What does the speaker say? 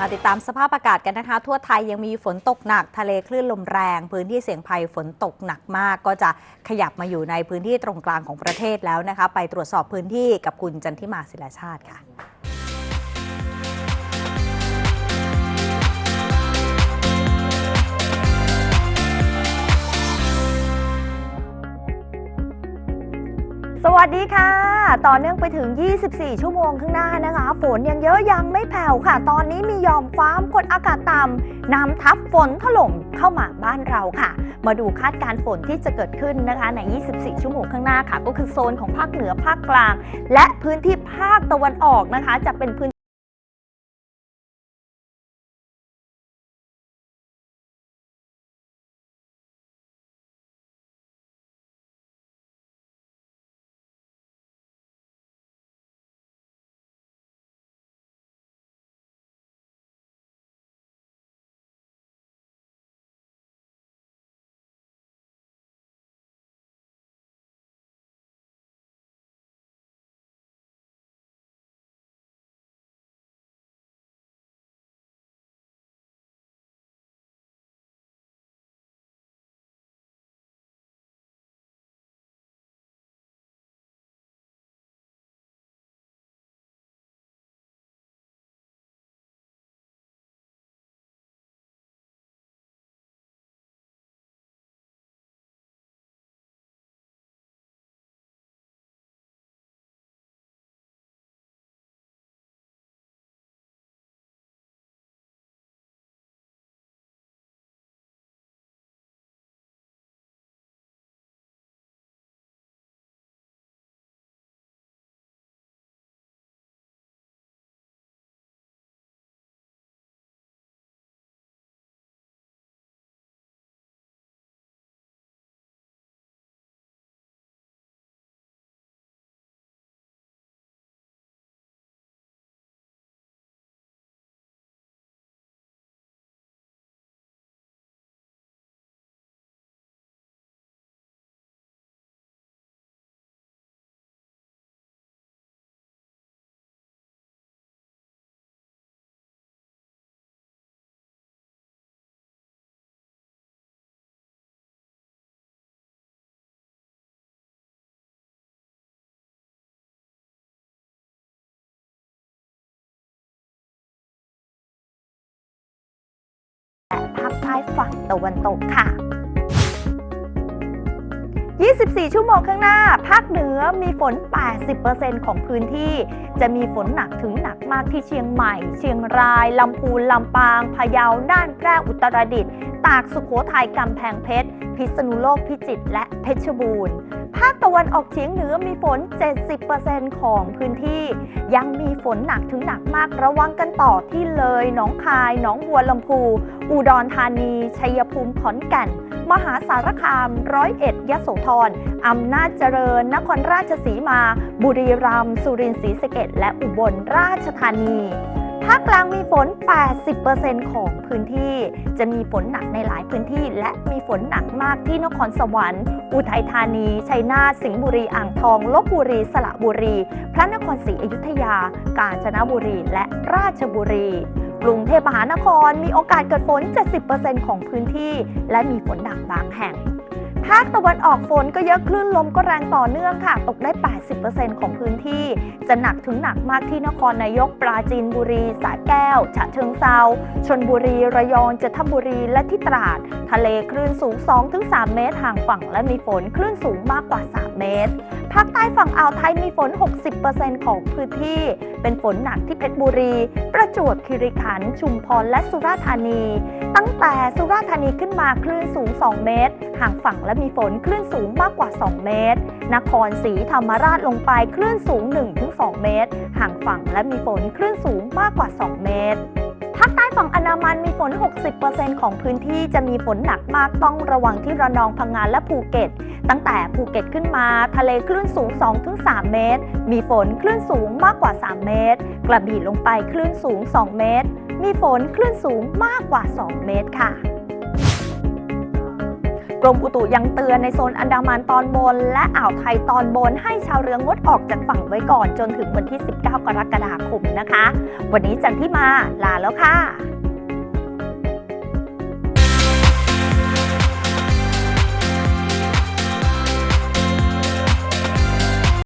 มาติดตามสภาพอากาศกันนะคะ ทั่วไทยยังมีฝนตกหนักทะเลคลื่นลมแรง พื้นที่เสี่ยงภัยฝนตกหนักมาก ก็จะขยับมาอยู่ในพื้นที่ตรงกลางของประเทศแล้วนะคะ ไปตรวจสอบพื้นที่กับคุณจันทิมาศิลาชาติค่ะสวัสดีค่ะ ต่อเนื่องไปถึง 24 ชั่วโมงข้างหน้านะคะ ฝนยังเยอะยังไม่แผ่วค่ะ ตอนนี้มียอมความกดอากาศต่ำนำทับฝนถล่มเข้ามาบ้านเราค่ะ มาดูคาดการณ์ฝนที่จะเกิดขึ้นนะคะ ใน 24 ชั่วโมงข้างหน้าค่ะ ก็คือโซนของภาคเหนือภาคกลาง และพื้นที่ภาคตะวันออกนะคะ จะเป็นพื้น และภาคใต้ฝั่งตะวันตกค่ะ 24 ชั่วโมงข้างหน้า ภาคเหนือมีฝน 80%ของพื้นที่ จะมีฝนหนักถึงหนักมากที่เชียงใหม่ เชียงราย ลำพูน ลำปาง พะเยา น่าน แพร่ อุตรดิตถ์ ตาก สุโขทัย กำแพงเพชร พิษณุโลก พิจิตร และเพชรบูรณ์ ภาคตะวันออกเฉียงเหนือมีฝน 70%ของพื้นที่ ยังมีฝนหนักถึงหนักมากระวังกันต่อที่เลย หนองคาย หนองบัวลำพู อุดรธานี ชัยภูมิขอนแก่น มหาสารคาม ร้อยเอ็ดยโสธรอำนาจเจริญ นครราชสีมา บุรีรัมย์ สุรินทร์ศรีสะเกษและอุบลราชธานี ภาคกลางมีฝน 80%ของพื้นที่ จะมีฝนหนักในหลายพื้นที่ และมีฝนหนักมากที่นครสวรรค์ อุทัยธานี ชัยนาท สิงห์บุรี อ่างทอง ลบบุรี สระบุรี พระนครศรีอยุธยา กาญจนบุรี และราชบุรีกรุงเทพมหานครมีโอกาสเกิดฝน 70%ของพื้นที่ และมีฝนหนักบางแห่ง ภาคตะวันออกฝนก็เยอะคลื่นลมก็แรงต่อเนื่องค่ะ ตกได้ 80%ของพื้นที่ จะหนักถึงหนักมากที่นครนายกปราจีนบุรีสระแก้ว ฉะเชิงเซาชนบุรีระยองจันทบุรีและที่ตราด ทะเลคลื่นสูง 2-3 เมตรห่างฝั่งและมีฝนคลื่นสูงมากกว่า 3 เมตรภาคใต้ฝั่งอ่าวไทยมีฝน 60%ของพื้นที่ เป็นฝนหนักที่เพชรบุรี ประจวบคีรีขันธ์ชุมพรและสุราษฎร์ธานี ตั้งแต่สุราษฎร์ธานีขึ้นมาคลื่นสูง 2 เมตร ห่างฝั่งและมีฝนคลื่นสูงมากกว่า 2 เมตร นครศรีธรรมราชลงไปคลื่นสูง 1-2 เมตร ห่างฝั่งและมีฝนคลื่นสูงมากกว่า 2 เมตรภาคใต้ฝั่งอันดามันมีฝน 60%ของพื้นที่จะมีฝนหนักมากต้องระวังที่ระนองพังงานและภูเก็ต ตั้งแต่ภูเก็ตขึ้นมา ทะเลคลื่นสูง 2-3 เมตร มีฝนคลื่นสูงมากกว่า 3 เมตร กระบี่ลงไปคลื่นสูง 2 เมตร มีฝนคลื่นสูงมากกว่า 2 เมตรค่ะกรมอุตุยังเตือนในโซนอันดามันตอนบน และอ่าวไทยตอนบนให้ชาวเรืองดออกจากฝั่งไว้ก่อนจนถึงวันที่ 19 กรกฎาคมนะคะ วันนี้จันที่มาลาแล้วค่ะ